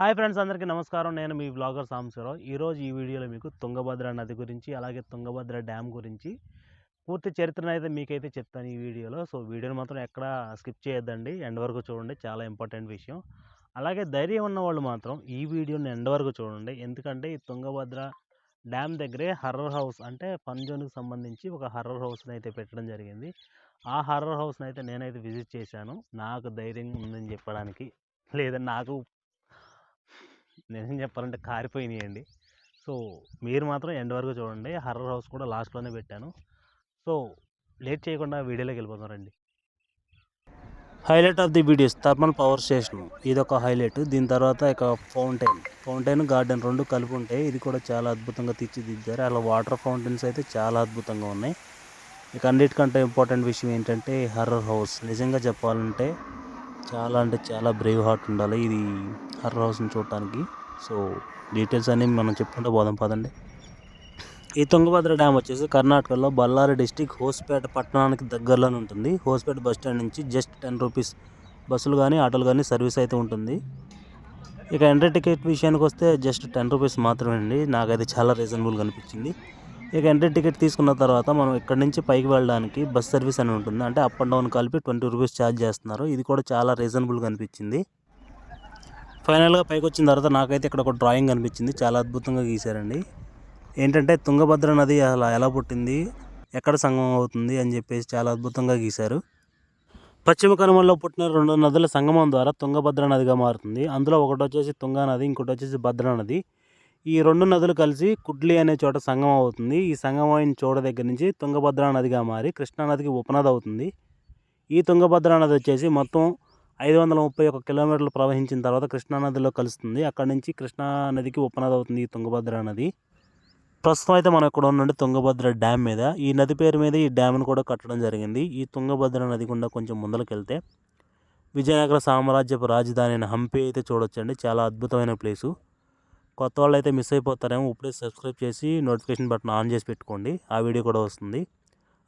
Hi friends అందరికీ నమస్కారం. నేను మీ బ్లాగర్ సాంబశివరావు ఈరోజు ఈ వీడియోలో మీకు తుంగభద్ర నది గురించి అలాగే తుంగభద్ర డ్యామ్ గురించి పూర్తి చరిత్రను అయితే మీకైతే చెప్తాను ఈ వీడియోలో. సో వీడియోని మాత్రం ఎక్కడ స్కిప్ చేయొద్దండి. ఎండ్ వరకు చూడండి. చాలా ఇంపార్టెంట్ విషయం. అలాగే ధైర్యం ఉన్న వాళ్ళు మాత్రం ఈ వీడియోని ఎండ్ వరకు చూడండి. ఎందుకంటే ఈ తుంగభద్ర డ్యామ్ దగ్గరే హర్రర్ హౌస్ అంటే పంజోన్కి సంబంధించి ఒక హర్రర్ హౌస్ని అయితే పెట్టడం జరిగింది. ఆ హర్రర్ హౌస్ని అయితే నేనైతే విజిట్ చేశాను. నాకు ధైర్యం ఉందని చెప్పడానికి లేదా నాకు నేనేం చెప్పాలంటే కారిపోయినాయండి సో మీరు మాత్రం ఎండ్ వరకు చూడండి. హర్రర్ హౌస్ కూడా లాస్ట్లోనే పెట్టాను. సో లేట్ చేయకుండా వీడియోలోకి వెళ్ళిపోతాం రండి. Highlight of the videos thermal power station ఇది ఒక హైలైట్ దీని తర్వాత ఇక ఫౌంటైన్ ఫౌంటైన్ గార్డెన్ రెండు కలిపి ఉంటాయి ఇది కూడా చాలా అద్భుతంగా తీర్చిదిద్దారు. అలా వాటర్ ఫౌంటైన్స్ అయితే చాలా అద్భుతంగా ఉన్నాయి. ఇక అన్నిటికంటే ఇంపార్టెంట్ విషయం ఏంటంటే హర్రర్ హౌస్. నిజంగా చెప్పాలంటే చాలా అంటే చాలా బ్రేవ్ హార్ట్ ఉండాలి. ఇది హర్రర్ హౌస్ని చూడటానికి. సో డీటెయిల్స్ అన్నీ మనం చెప్పుకుంటే పోదాం పదండి. ఈ తుంగభద్ర డ్యామ్ వచ్చేసి కర్ణాటకలో బళ్ళారి డిస్టిక్ హోస్పేట పట్టణానికి దగ్గరలోనే ఉంటుంది. హోస్పేట బస్ స్టాండ్ నుంచి జస్ట్ టెన్ రూపీస్ బస్సులు కానీ ఆటోలు కానీ సర్వీస్ అయితే ఉంటుంది. ఇక ఎంట్రీ టికెట్ విషయానికి వస్తే జస్ట్ టెన్ రూపీస్ మాత్రమే అండి నాకైతే చాలా రీజనబుల్గా అనిపించింది ఇక ఎంట్రీ టికెట్ తీసుకున్న తర్వాత మనం ఇక్కడ నుంచి పైకి వెళ్ళడానికి బస్ సర్వీస్ అని ఉంటుంది. అంటే అప్ అండ్ డౌన్ కలిపి ట్వంటీ రూపీస్ ఛార్జ్ చేస్తున్నారు. ఇది కూడా చాలా రీజనబుల్గా అనిపించింది. ఫైనల్గా పైకి వచ్చిన తర్వాత నాకైతే ఇక్కడ ఒక డ్రాయింగ్ అనిపించింది. చాలా అద్భుతంగా గీశారండి. ఏంటంటే తుంగభద్ర నది అలా ఎలా పుట్టింది ఎక్కడ సంగమం అవుతుంది అని చెప్పేసి చాలా అద్భుతంగా గీశారు. పశ్చిమ కనుమల్లో పుట్టిన రెండు నదుల సంగమం ద్వారా తుంగభద్ర నదిగా మారుతుంది. అందులో ఒకటి వచ్చేసి తుంగా నది ఇంకోటి వచ్చేసి భద్రా నది. ఈ రెండు నదులు కలిసి కుడ్లి అనే చోట సంగమం అవుతుంది. ఈ సంగమం అయిన చోట దగ్గర నుంచి తుంగభద్ర నదిగా మారి కృష్ణా నదికి ఉపనది అవుతుంది. ఈ తుంగభద్ర నది వచ్చేసి మొత్తం ఐదు వందల ముప్పై ఒక కిలోమీటర్లు ప్రవహించిన తర్వాత కృష్ణా నదిలో కలుస్తుంది. అక్కడి నుంచి కృష్ణా నదికి ఉపనది అవుతుంది ఈ తుంగభద్ర నది. ప్రస్తుతం అయితే మనం ఇక్కడ ఉన్నది తుంగభద్ర డ్యామ్ మీద. ఈ నది పేరు మీద ఈ డ్యామ్ను కూడా కట్టడం జరిగింది. ఈ తుంగభద్ర నది గుండా కొంచెం ముందరకు వెళ్తే విజయనగర సామ్రాజ్యపు రాజధాని అయిన హంపి అయితే చూడొచ్చండి. చాలా అద్భుతమైన ప్లేసు. కొత్త వాళ్ళు అయితే మిస్ అయిపోతారేమో ఇప్పుడే సబ్స్క్రైబ్ చేసి నోటిఫికేషన్ బటన్ ఆన్ చేసి పెట్టుకోండి. ఆ వీడియో కూడా వస్తుంది.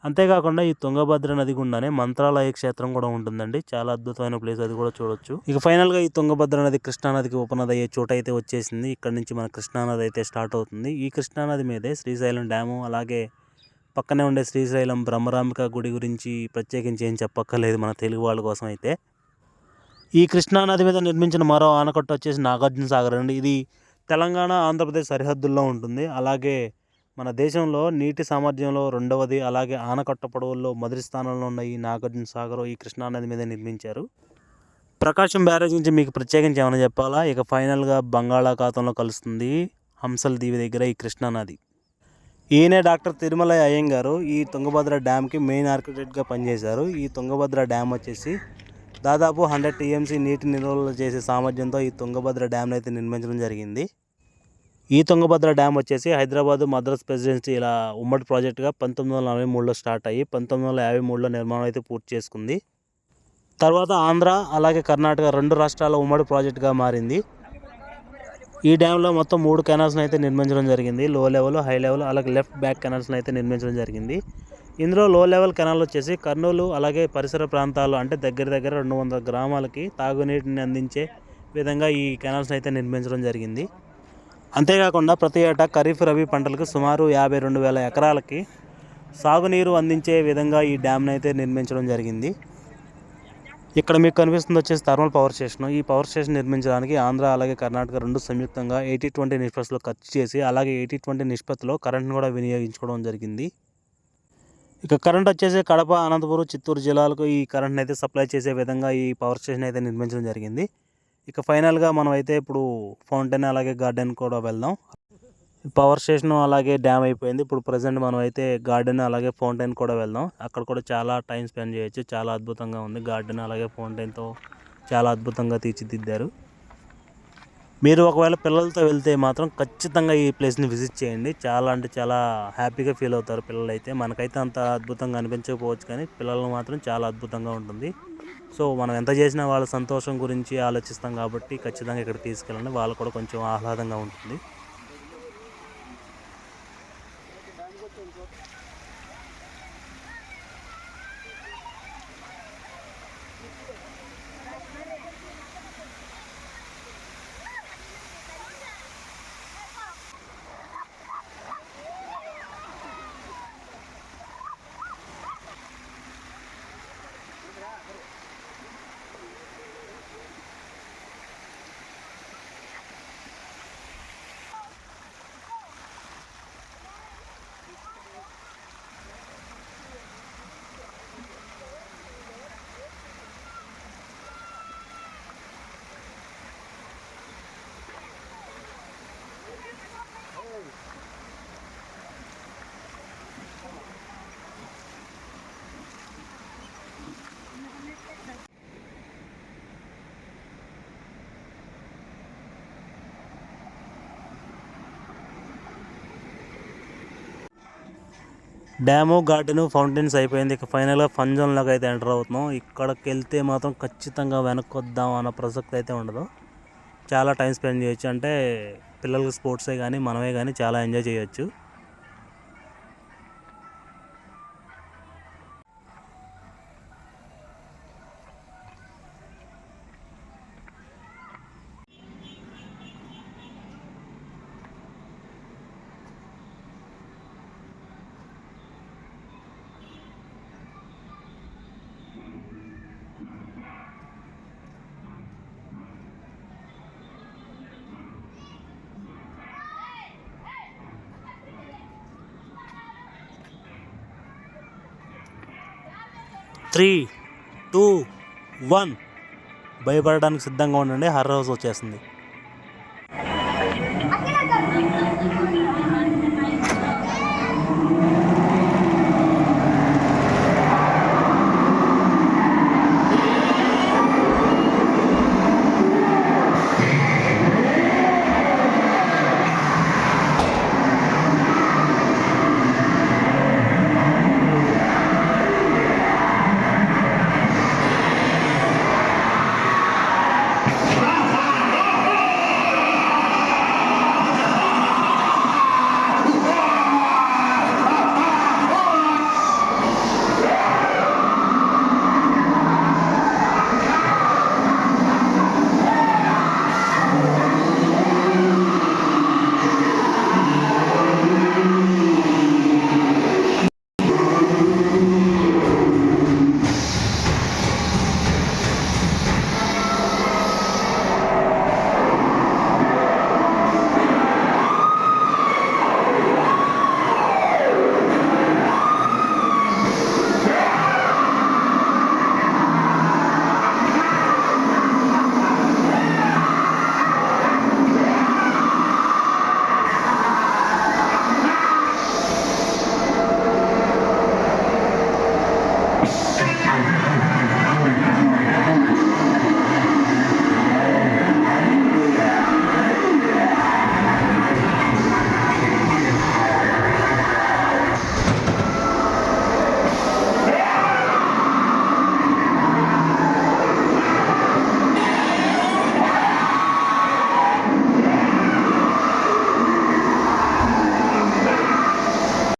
అంతేకాకుండా ఈ తుంగభద్ర నది గుండానే మంత్రాలయ క్షేత్రం కూడా ఉంటుందండి. చాలా అద్భుతమైన ప్లేస్ అది కూడా చూడొచ్చు. ఇక ఫైనల్గా ఈ తుంగభద్ర నది కృష్ణానదికి ఉపనది అయ్యే చోట అయితే వచ్చేసింది. ఇక్కడ నుంచి మన కృష్ణానది అయితే స్టార్ట్ అవుతుంది. ఈ కృష్ణానది మీదే శ్రీశైలం డ్యాము అలాగే పక్కనే ఉండే శ్రీశైలం బ్రహ్మరాంబిక గుడి గురించి ప్రత్యేకించి ఏం చెప్పక్కర్లేదు మన తెలుగు వాళ్ళ కోసం అయితే. ఈ కృష్ణానది మీద నిర్మించిన మరో ఆనకట్ట వచ్చేసి నాగార్జున సాగర్ అండి. ఇది తెలంగాణ ఆంధ్రప్రదేశ్ సరిహద్దుల్లో ఉంటుంది. అలాగే మన దేశంలో నీటి సామర్థ్యంలో రెండవది అలాగే ఆనకట్ట పొడవుల్లో మొదటి స్థానంలో ఉన్న ఈ నాగార్జున సాగర్ ఈ కృష్ణానది మీద నిర్మించారు. ప్రకాశం బ్యారేజ్ గురించి మీకు ప్రత్యేకించి ఏమైనా చెప్పాలా? ఇక ఫైనల్గా బంగాళాఖాతంలో కలుస్తుంది హంసల దీవి దగ్గర ఈ కృష్ణానది ఈయనే డాక్టర్ తిరుమల అయ్యంగారు ఈ తుంగభద్ర డ్యామ్కి మెయిన్ ఆర్కిటెక్ట్గా పనిచేశారు. ఈ తుంగభద్ర డ్యామ్ వచ్చేసి దాదాపు హండ్రెడ్ టీఎంసీ నీటి నిల్వలు చేసే సామర్థ్యంతో ఈ తుంగభద్ర డ్యామ్ని అయితే నిర్మించడం జరిగింది. ఈ తుంగభద్ర డ్యామ్ వచ్చేసి హైదరాబాద్ మద్రాస్ ప్రెసిడెన్సీ ఇలా ఉమ్మడి ప్రాజెక్టుగా పంతొమ్మిది వందల నలభై మూడులో స్టార్ట్ అయ్యి పంతొమ్మిది వందల యాభై మూడులో నిర్మాణం అయితే పూర్తి చేసుకుంది. తర్వాత ఆంధ్ర అలాగే కర్ణాటక రెండు రాష్ట్రాల ఉమ్మడి ప్రాజెక్టుగా మారింది. ఈ డ్యాంలో మొత్తం మూడు కెనాల్స్ని అయితే నిర్మించడం జరిగింది. లో లెవెల్ హై లెవెల్ అలాగే లెఫ్ట్ బ్యాక్ కెనాల్స్ని అయితే నిర్మించడం జరిగింది. ఇందులో లో లెవెల్ కెనాల్ వచ్చేసి కర్నూలు అలాగే పరిసర ప్రాంతాలు అంటే దగ్గర దగ్గర రెండు వందల గ్రామాలకి తాగునీటిని అందించే విధంగా ఈ కెనాల్స్ని అయితే నిర్మించడం జరిగింది. అంతేకాకుండా ప్రతి ఏటా ఖరీఫ్ రబీ పంటలకు సుమారు యాభై రెండు వేల ఎకరాలకి సాగునీరు అందించే విధంగా ఈ డ్యామ్ని అయితే నిర్మించడం జరిగింది. ఇక్కడ మీకు కనిపిస్తుంది వచ్చేసి థర్మల్ పవర్ స్టేషన్. ఈ పవర్ స్టేషన్ నిర్మించడానికి ఆంధ్ర అలాగే కర్ణాటక రెండు సంయుక్తంగా ఎయిటీ ట్వంటీ నిష్పత్తిలో ఖర్చు చేసి అలాగే ఎయిటీ ట్వంటీ నిష్పత్తిలో కరెంట్ను కూడా వినియోగించుకోవడం జరిగింది. ఇక కరెంట్ వచ్చేసి కడప అనంతపురం చిత్తూరు జిల్లాలకు ఈ కరెంట్ని అయితే సప్లై చేసే విధంగా ఈ పవర్ స్టేషన్ అయితే నిర్మించడం జరిగింది. ఇక ఫైనల్గా మనం అయితే ఇప్పుడు ఫౌంటైన్ అలాగే గార్డెన్ కూడా వెళ్దాం. పవర్ స్టేషన్ అలాగే డ్యామ్ అయిపోయింది. ఇప్పుడు ప్రజెంట్ మనం అయితే గార్డెన్ అలాగే ఫౌంటైన్ కూడా వెళ్దాం. అక్కడ కూడా చాలా టైం స్పెండ్ చేయొచ్చు. చాలా అద్భుతంగా ఉంది. గార్డెన్ అలాగే ఫౌంటైన్తో చాలా అద్భుతంగా తీర్చిదిద్దారు. మీరు ఒకవేళ పిల్లలతో వెళ్తే మాత్రం ఖచ్చితంగా ఈ ప్లేస్ని విజిట్ చేయండి. చాలా అంటే చాలా హ్యాపీగా ఫీల్ అవుతారు పిల్లలు అయితే మనకైతే అంత అద్భుతంగా అనిపించకపోవచ్చు కానీ పిల్లలు మాత్రం చాలా అద్భుతంగా ఉంటుంది. సో మనం ఎంత చేసినా వాళ్ళ సంతోషం గురించి ఆలోచిస్తాం కాబట్టి ఖచ్చితంగా ఇక్కడ తీసుకెళ్ళండి. వాళ్ళు కూడా కొంచెం ఆహ్లాదంగా ఉంటుంది. డ్యాము గార్డెను ఫౌంటైన్స్ అయిపోయింది. ఇక ఫైనల్గా ఫన్ జోన్లోకి అయితే ఎంటర్ అవుతున్నాం. ఇక్కడికి వెళ్తే మాత్రం ఖచ్చితంగా వెనక్కి వద్దాం అన్న ప్రసక్తి అయితే ఉండదు. చాలా టైం స్పెండ్ చేయొచ్చు. అంటే పిల్లలకి స్పోర్ట్సే కానీ మనమే కానీ చాలా ఎంజాయ్ చేయొచ్చు. Three two one. భయపడడానికి సిద్ధంగా ఉండండి. హర్రర్ హౌస్ వచ్చేసింది.